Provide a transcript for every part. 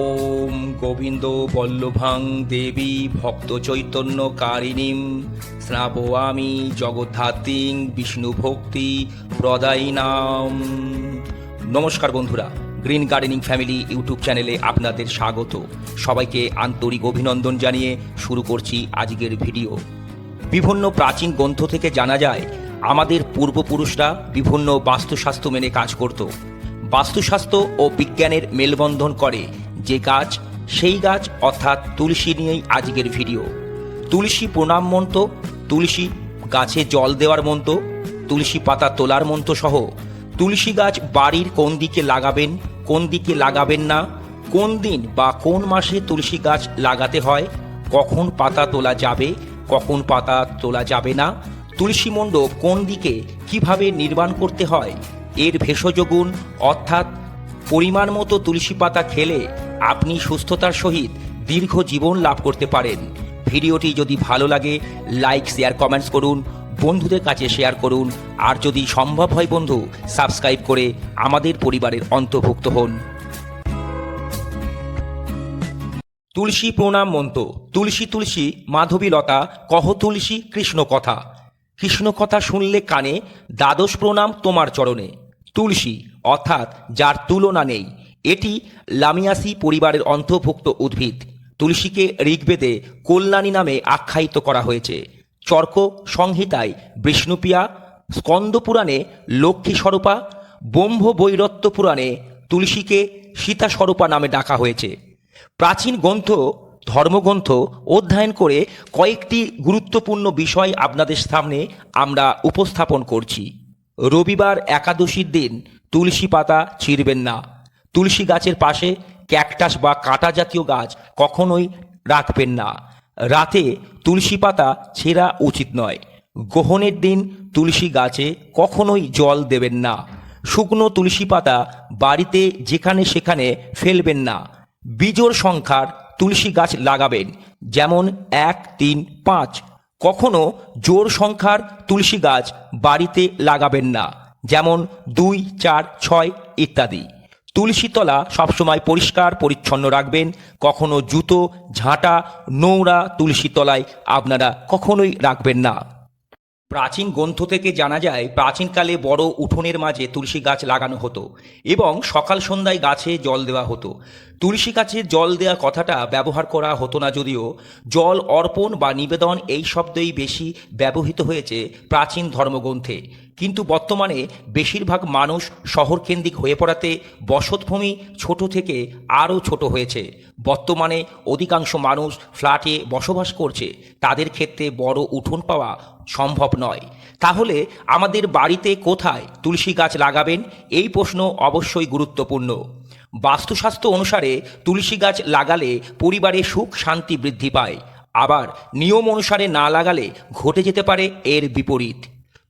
ওম গোবিন্দ বল্লভাং দেবী ভক্ত চৈতন্য কারিণীম, স্নাপয়ামি জগদ্ধাত্রীং বিষ্ণু ভক্তি প্রদায়ী নাম। নমস্কার বন্ধুরা, গ্রিন গার্ডেনিং ফ্যামিলি ইউটিউব চ্যানেলে আপনাদের স্বাগত। সবাইকে আন্তরিক অভিনন্দন জানিয়ে শুরু করছি আজকের ভিডিও। বিভিন্ন প্রাচীন গ্রন্থ থেকে জানা যায়, আমাদের পূর্বপুরুষরা বিভিন্ন বাস্তুশাস্ত্র মেনে কাজ করত। বাস্তুশাস্ত্র ও বিজ্ঞানের মেলবন্ধন করে যে গাছ, সেই গাছ অর্থাৎ তুলসী নিয়েই আজকের ভিডিও তুলসী প্রণাম মন্ত্র, তুলসী গাছে জল দেওয়ার মন্ত্র, তুলসী পাতা তোলার মন্ত্র সহ তুলসী গাছ বাড়ির কোন দিকে লাগাবেন, কোন দিকে লাগাবেন না, কোন দিন বা কোন মাসে তুলসী গাছ লাগাতে হয়, কখন পাতা তোলা যাবে, কখন পাতা তোলা যাবে না, তুলসী মণ্ড কোন দিকে কীভাবে নির্মাণ করতে হয়, এর ভেষজ গুণ অর্থাৎ পরিমাণ মতো তুলসী পাতা খেলে আপনি সুস্থতার সহিত দীর্ঘ জীবন লাভ করতে পারেন। ভিডিওটি যদি ভালো লাগে লাইক শেয়ার কমেন্টস করুন, বন্ধুদের কাছে শেয়ার করুন। আর যদি সম্ভব হয় বন্ধু সাবস্ক্রাইব করে আমাদের পরিবারের অন্তর্ভুক্ত হন। তুলসী প্রণাম মন্ত তুলসী তুলসী, মাধবী লতা, কহ তুলসী, কৃষ্ণ কথা। কৃষ্ণ কথা শুনলে কানে দ্বাদশ প্রণাম তোমার চরণে। তুলসী অর্থাৎ যার তুলনা নেই। এটি লামিয়াসি পরিবারের অন্তর্ভুক্ত উদ্ভিদ। তুলসীকে ঋগ্বেদে কল্যাণী নামে আখ্যায়িত করা হয়েছে। চর্ক সংহিতায় বিষ্ণুপিয়া স্কন্দপুরাণে লক্ষ্মী স্বরূপা ব্রহ্ম বৈরত্ব পুরাণে তুলসীকে সীতা স্বরূপা নামে ডাকা হয়েছে। প্রাচীন গ্রন্থ, ধর্মগ্রন্থ অধ্যয়ন করে কয়েকটি গুরুত্বপূর্ণ বিষয় আপনাদের সামনে আমরা উপস্থাপন করছি। রবিবার একাদশীর দিন তুলসী পাতা ছিঁড়বেন না। তুলসী গাছের পাশে ক্যাকটাস বা কাঁটা জাতীয় গাছ কখনোই রাখবেন না। রাতে তুলসী পাতা ছেঁড়া উচিত নয়। গ্রহণের দিন তুলসী গাছে কখনোই জল দেবেন না। শুকনো তুলসী পাতা বাড়িতে যেখানে সেখানে ফেলবেন না। বীজোর সংখ্যার তুলসী গাছ লাগাবেন, যেমন এক, তিন, পাঁচ। কখনো জোর সংখ্যার তুলসী গাছ বাড়িতে লাগাবেন না, যেমন দুই, চার, ছয় ইত্যাদি। তুলসী তলা সবসময় পরিষ্কার, পরিচ্ছন্ন রাখবেন। কখনো জুতো, ঝাঁটা, নোংরা তুলসী তলায় আপনারা কখনোই রাখবেন না। প্রাচীন গ্রন্থ থেকে জানা যায়, প্রাচীনকালে বড় উঠোনের মাঝে তুলসী গাছ লাগানো হতো এবং সকাল সন্ধ্যায় গাছে জল দেওয়া হতো। তুলসী গাছে জল দেওয়া কথাটা ব্যবহার করা হতো না যদিও। জল অর্পণ বা নিবেদন এই শব্দই বেশি ব্যবহৃত হয়েছে প্রাচীন ধর্মগ্রন্থে। কিন্তু বর্তমানে বেশিরভাগ মানুষ শহরকেন্দ্রিক হয়ে পড়াতে বসতভূমি ছোট থেকে আরও ছোট হয়েছে। বর্তমানে অধিকাংশ মানুষ ফ্ল্যাটে বসবাস করছে। তাদের ক্ষেত্রে বড় উঠোন পাওয়া সম্ভব নয়। তাহলে আমাদের বাড়িতে কোথায় তুলসী গাছ লাগাবেন? এই প্রশ্ন অবশ্যই গুরুত্বপূর্ণ। বাস্তুশাস্ত্র অনুসারে তুলসী গাছ লাগালে পরিবারে সুখ, শান্তি বৃদ্ধি পায়। আবার নিয়ম অনুসারে না লাগালে ঘটে যেতে পারে এর বিপরীত।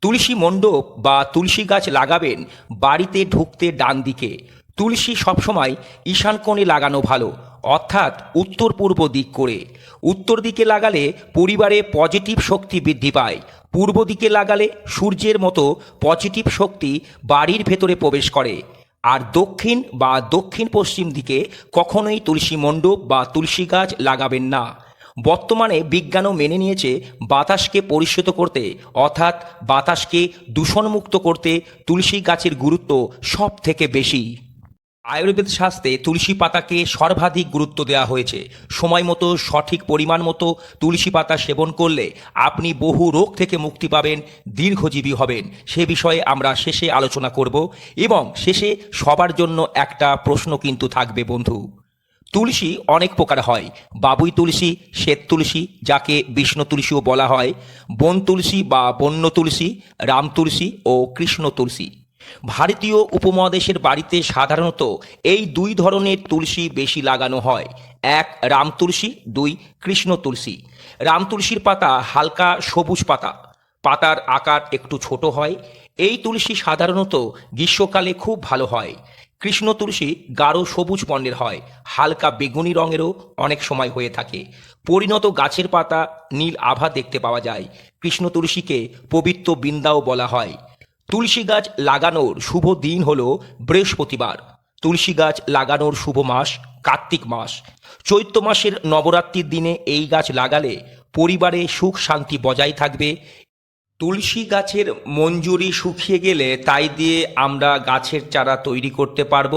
তুলসী মণ্ডপ বা তুলসী গাছ লাগাবেন বাড়িতে ঢুকতে ডান দিকে। তুলসী সবসময় ঈশান কোণে লাগানো ভালো, অর্থাৎ উত্তর পূর্ব দিক করে। উত্তর দিকে লাগালে পরিবারে পজিটিভ শক্তি বৃদ্ধি পায়। পূর্ব দিকে লাগালে সূর্যের মতো পজিটিভ শক্তি বাড়ির ভেতরে প্রবেশ করে। আর দক্ষিণ বা দক্ষিণ পশ্চিম দিকে কখনোই তুলসী মণ্ডপ বা তুলসী গাছ লাগাবেন না। বর্তমানে বিজ্ঞানও মেনে নিয়েছে বাতাসকে পরিশ্রিত করতে, অর্থাৎ বাতাসকে দূষণমুক্ত করতে তুলসী গাছের গুরুত্ব সব থেকে বেশি। আয়ুর্বেদ শাস্ত্রে তুলসী পাতাকে সর্বাধিক গুরুত্ব দেওয়া হয়েছে। সময় মতো, সঠিক পরিমাণ মতো তুলসী পাতা সেবন করলে আপনি বহু রোগ থেকে মুক্তি পাবেন, দীর্ঘজীবী হবেন। সে বিষয়ে আমরা শেষে আলোচনা করব এবং শেষে সবার জন্য একটা প্রশ্ন কিন্তু থাকবে বন্ধু। তুলসী অনেক প্রকার হয়। বাবুই তুলসী, শ্বেত তুলসী, যাকে বিষ্ণু তুলসীও বলা হয়, বন তুলসী বা বন্য তুলসী, রাম তুলসী ও কৃষ্ণ তুলসী। ভারতীয় উপমহাদেশের বাড়িতে সাধারণত এই দুই ধরনের তুলসী বেশি লাগানো হয়। এক রাম তুলসী, দুই কৃষ্ণ তুলসী। রাম তুলসীর পাতা হালকা সবুজ পাতা। পাতার আকার একটু ছোট হয়। এই তুলসী সাধারণত গ্রীষ্মকালে খুব ভালো হয়। কৃষ্ণ তুলসী গাঢ় সবুজ বর্ণের হয়। হালকা বেগুনি রঙেরও অনেক সময় হয়ে থাকে। পরিণত গাছের পাতা নীল আভা দেখতে পাওয়া যায়। কৃষ্ণ তুলসীকে পবিত্র বৃন্দাও বলা হয়। তুলসী গাছ লাগানোর শুভ দিন হল বৃহস্পতিবার। তুলসী গাছ লাগানোর শুভ মাস কার্তিক মাস। চৈত্র মাসের নবরাত্রির দিনে এই গাছ লাগালে পরিবারে সুখ শান্তি বজায় থাকবে। তুলসী গাছের মঞ্জুরি শুকিয়ে গেলে তাই দিয়ে আমরা গাছের চারা তৈরি করতে পারব।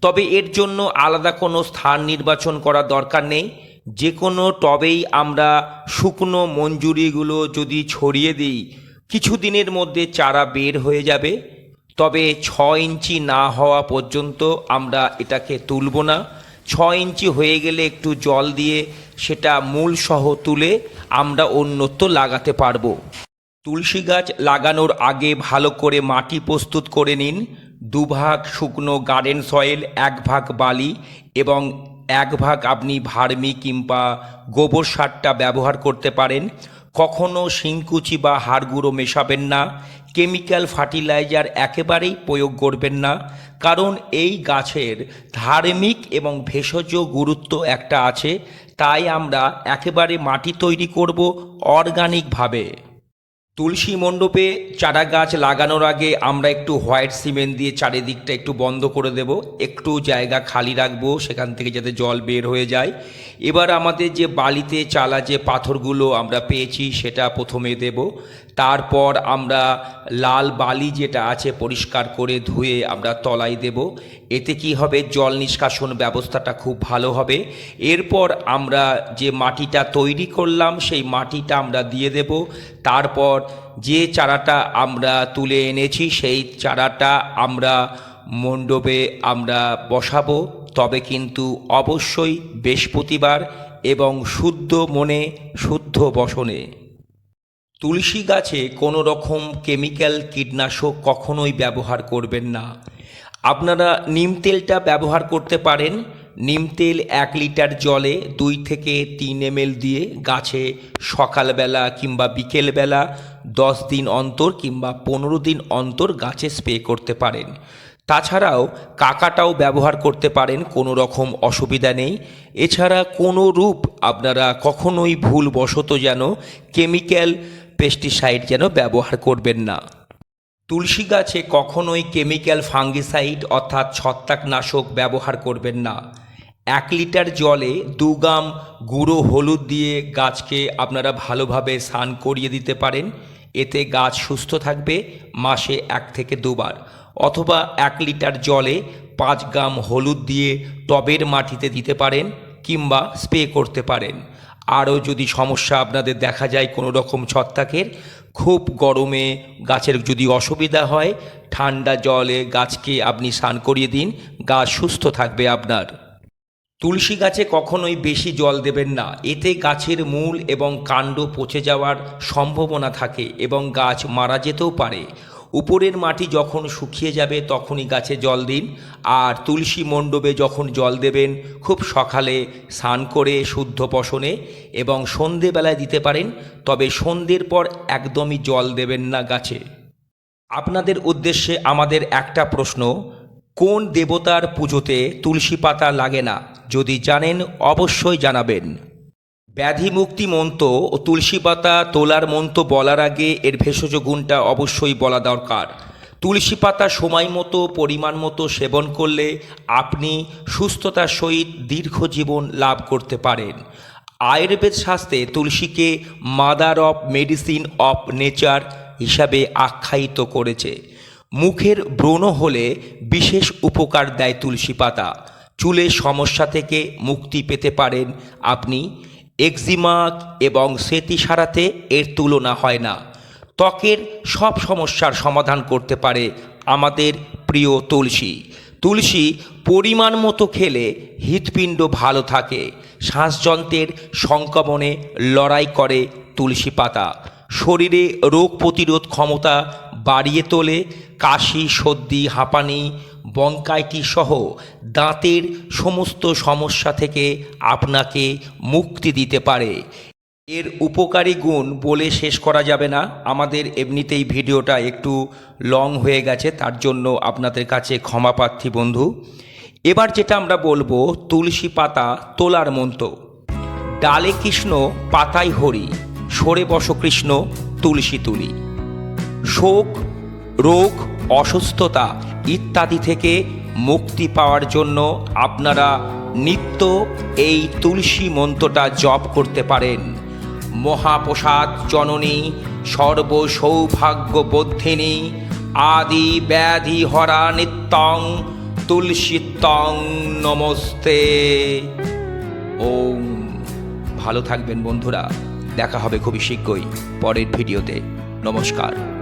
তবে এর জন্য আলাদা কোনো স্থান নির্বাচন করার দরকার নেই। যে কোনো টবেই আমরা শুকনো মঞ্জুরিগুলো যদি ছড়িয়ে দিই কিছু দিনের মধ্যে চারা বের হয়ে যাবে, তবে ছ ইঞ্চি না হওয়া পর্যন্ত আমরা এটাকে তুলব না। ছ ইঞ্চি হয়ে গেলে একটু জল দিয়ে সেটা মূল সহ তুলে আমরা অন্যত্র লাগাতে পারব। তুলসী গাছ লাগানোর আগে ভালো করে মাটি প্রস্তুত করে নিন। দুভাগ শুকনো গার্ডেন সয়েল এক ভাগ বালি এবং এক ভাগ আপনি ভার্মি কিংবা গোবর সারটা ব্যবহার করতে পারেন। কখনো শিংকুচি বা হাড়গুঁড়ো মেশাবেন না, কেমিক্যাল ফার্টিলাইজার একেবারেই প্রয়োগ করবেন না, কারণ এই গাছের ধার্মিক এবং ভেষজ গুরুত্ব একটা আছে, তাই আমরা একেবারে মাটি তৈরি করব অর্গানিকভাবে। তুলসী মণ্ডপে চারা গাছ লাগানোর আগে আমরা একটু হোয়াইট সিমেন্ট দিয়ে চারিদিকটা একটু বন্ধ করে দেব। একটু জায়গা খালি রাখব, সেখান থেকে যাতে জল বের হয়ে যায়। এবার আমাদের যে বালিতে চালা যে পাথরগুলো আমরা পেয়েছি, সেটা প্রথমে দেব। তারপর আমরা লাল বালি যেটা আছে পরিষ্কার করে ধুয়ে আমরা তলায় দেব। এতে কি হবে? জল নিষ্কাশন ব্যবস্থাটা খুব ভালো হবে। এরপর আমরা যে মাটিটা তৈরি করলাম, সেই মাটিটা আমরা দিয়ে দেব। তারপর যে চারাটা আমরা তুলে এনেছি, সেই চারাটা আমরা মণ্ডপে আমরা বসাবো। তবে কিন্তু অবশ্যই বৃহস্পতিবার এবং শুদ্ধ মনে, শুদ্ধ বসনে। তুলসী গাছে কোনো রকম কেমিক্যাল কীটনাশক কখনোই ব্যবহার করবেন না। আপনারা নিম তেলটা ব্যবহার করতে পারেন। নিম তেল এক লিটার জলে দুই থেকে তিন এমএল দিয়ে গাছে সকালবেলা কিংবা বিকেলবেলা দশ দিন অন্তর কিংবা পনেরো দিন অন্তর গাছে স্প্রে করতে পারেন। তাছাড়াও কাকাটাও ব্যবহার করতে পারেন, কোনো রকম অসুবিধা নেই। এছাড়া কোনো রূপ আপনারা কখনোই ভুলবশত যেন কেমিক্যাল পেস্টিসাইড যেন ব্যবহার করবেন না। তুলসী গাছে কখনোই কেমিক্যাল ফাঙ্গিসাইড অর্থাৎ ছত্রাকনাশক ব্যবহার করবেন না। এক লিটার জলে দু গ্রাম গুঁড়ো হলুদ দিয়ে গাছকে আপনারা ভালোভাবে স্নান করিয়ে দিতে পারেন। এতে গাছ সুস্থ থাকবে মাসে এক থেকে দুবার। অথবা এক লিটার জলে পাঁচ গ্রাম হলুদ দিয়ে টবের মাটিতে দিতে পারেন কিংবা স্প্রে করতে পারেন। আরও যদি সমস্যা আপনাদের দেখা যায় কোনো রকম ছত্রাকের, খুব গরমে গাছের যদি অসুবিধা হয়, ঠান্ডা জলে গাছকে আপনি স্নান করিয়ে দিন গাছ সুস্থ থাকবে আপনার। তুলসী গাছে কখনোই বেশি জল দেবেন না, এতে গাছের মূল এবং কাণ্ড পচে যাওয়ার সম্ভাবনা থাকে এবং গাছ মারা যেতেও পারে। উপরের মাটি যখন শুকিয়ে যাবে তখনই গাছে জল দিন, আর তুলসী মণ্ডপে যখন জল দেবেন, খুব সকালে স্নান করে শুদ্ধ পশনে এবং সন্ধেবেলায় দিতে পারেন, তবে সন্ধ্যের পর একদমই জল দেবেন না গাছে। আপনাদের উদ্দেশ্যে আমাদের একটা প্রশ্ন, কোন দেবতার পুজোতে তুলসী পাতা লাগে না? যদি জানেন, অবশ্যই জানাবেন। ব্যাধি মুক্তি মন্ত্র ও তুলসী পাতা তোলার মন্ত্র বলার আগে এর ভেষজ গুণটা অবশ্যই বলা দরকার। তুলসী পাতা সময় মতো, পরিমাণ মতো সেবন করলে আপনি সুস্থতার সহিত দীর্ঘ জীবন লাভ করতে পারেন। আয়ুর্বেদ শাস্ত্রে তুলসীকে mother of medicine of nature হিসাবে আখ্যায়িত করেছে। মুখের ব্রণ হলে বিশেষ উপকার দেয় তুলসী পাতা। চুলের সমস্যা থেকে মুক্তি পেতে পারেন আপনি। এক্সিমা এবং স্মৃতি সারাতে এর তুলনা হয় না। ত্বকের সব সমস্যার সমাধান করতে পারে আমাদের প্রিয় তুলসী। তুলসী পরিমাণ মতো খেলে হৃৎপিণ্ড ভালো থাকে। শ্বাসযন্ত্রের সংক্রমণে লড়াই করে তুলসী পাতা। শরীরে রোগ প্রতিরোধ ক্ষমতা বাড়িয়ে তোলে। কাশি, সর্দি, হাঁপানি বঙ্কাইটিস সহ দাঁতের সমস্ত সমস্যা থেকে আপনাকে মুক্তি দিতে পারে। এর উপকারী গুণ বলে শেষ করা যাবে না। আমাদের এমনিতেই ভিডিওটা একটু লং হয়ে গেছে, তার জন্য আপনাদের কাছে ক্ষমা প্রার্থী বন্ধু। এবার যেটা আমরা বলব, তুলসী পাতা তোলার মন্ত্র। ডালে কৃষ্ণ, পাতায় হরি, সরে বস কৃষ্ণ, তুলসী তুলি। শোক, রোগ, অসুস্থতা ইত্যাদি থেকে মুক্তি পাওয়ার জন্য আপনারা নিত্য এই তুলসী মন্ত্রটা জপ করতে পারেন। মহাপ্রসাদ জননী সর্বসৌভাগ্যবদ্ধিনী আদি ব্যাধি হরা নিত্যং তুলসীতং নমস্তে। ওম। ভালো থাকবেন বন্ধুরা। দেখা হবে খুবই শীঘ্রই পরের ভিডিওতে। নমস্কার।